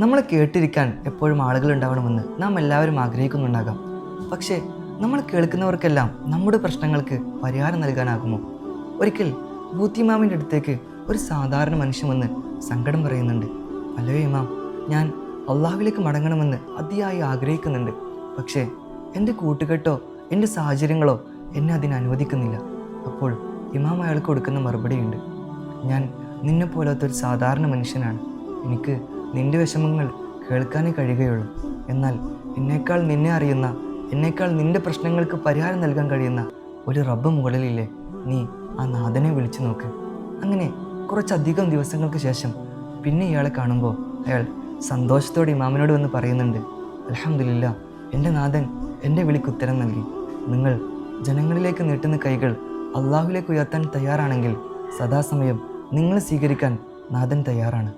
നമ്മൾ കേട്ടിരിക്കാൻ എപ്പോഴും ആളുകൾ ഉണ്ടാവണമെന്ന് നാം എല്ലാവരും ആഗ്രഹിക്കുന്നുണ്ടാകാം. പക്ഷേ നമ്മൾ കേൾക്കുന്നവർക്കെല്ലാം നമ്മുടെ പ്രശ്നങ്ങൾക്ക് പരിഹാരം നൽകാനാകുമോ? ഒരിക്കൽ ബൂത്തിമാമിന്റെ അടുത്തേക്ക് ഒരു സാധാരണ മനുഷ്യൻ വന്ന് സങ്കടം പറയുന്നുണ്ട്. അല്ലയോ ഇമാം ഞാൻ അള്ളാഹുവിലേക്ക് മടങ്ങണമെന്ന് അതിയായി ആഗ്രഹിക്കുന്നുണ്ട്. പക്ഷേ എന്റെ കൂട്ടുകെട്ടോ എന്റെ സാഹചര്യങ്ങളോ എന്നെ അതിന് അനുവദിക്കുന്നില്ല. അപ്പോൾ ഇമാം അയാൾക്ക് കൊടുക്കുന്ന മറുപടിയുണ്ട്. ഞാൻ നിന്നെ പോലത്തെ ഒരു സാധാരണ മനുഷ്യനാണ്. എനിക്ക് നിന്റെ വിഷമങ്ങൾ കേൾക്കാനേ കഴിയുകയുള്ളൂ. എന്നാൽ എന്നേക്കാൾ നിന്നെ അറിയുന്ന എന്നേക്കാൾ നിന്റെ പ്രശ്നങ്ങൾക്ക് പരിഹാരം നൽകാൻ കഴിയുന്ന ഒരു റബ്ബ് മുകളിലില്ലേ നീ ആ നാഥനെ വിളിച്ചു നോക്ക്. അങ്ങനെ കുറച്ചധികം ദിവസങ്ങൾക്ക് ശേഷം പിന്നെ ഇയാളെ കാണുമ്പോൾ അയാൾ സന്തോഷത്തോടെ ഇമാമിനോട് വന്ന് പറയുന്നുണ്ട് അലഹമില്ല എന്റെ നാഥൻ എന്റെ വിളിക്ക് ഉത്തരം നൽകി. നിങ്ങൾ ജനങ്ങളിലേക്ക് നീട്ടുന്ന കൈകൾ അള്ളാഹുലേക്ക് ഉയർത്താൻ തയ്യാറാണെങ്കിൽ സദാസമയം നിങ്ങൾ സ്വീകരിക്കാൻ നാഥൻ തയ്യാറാണ്.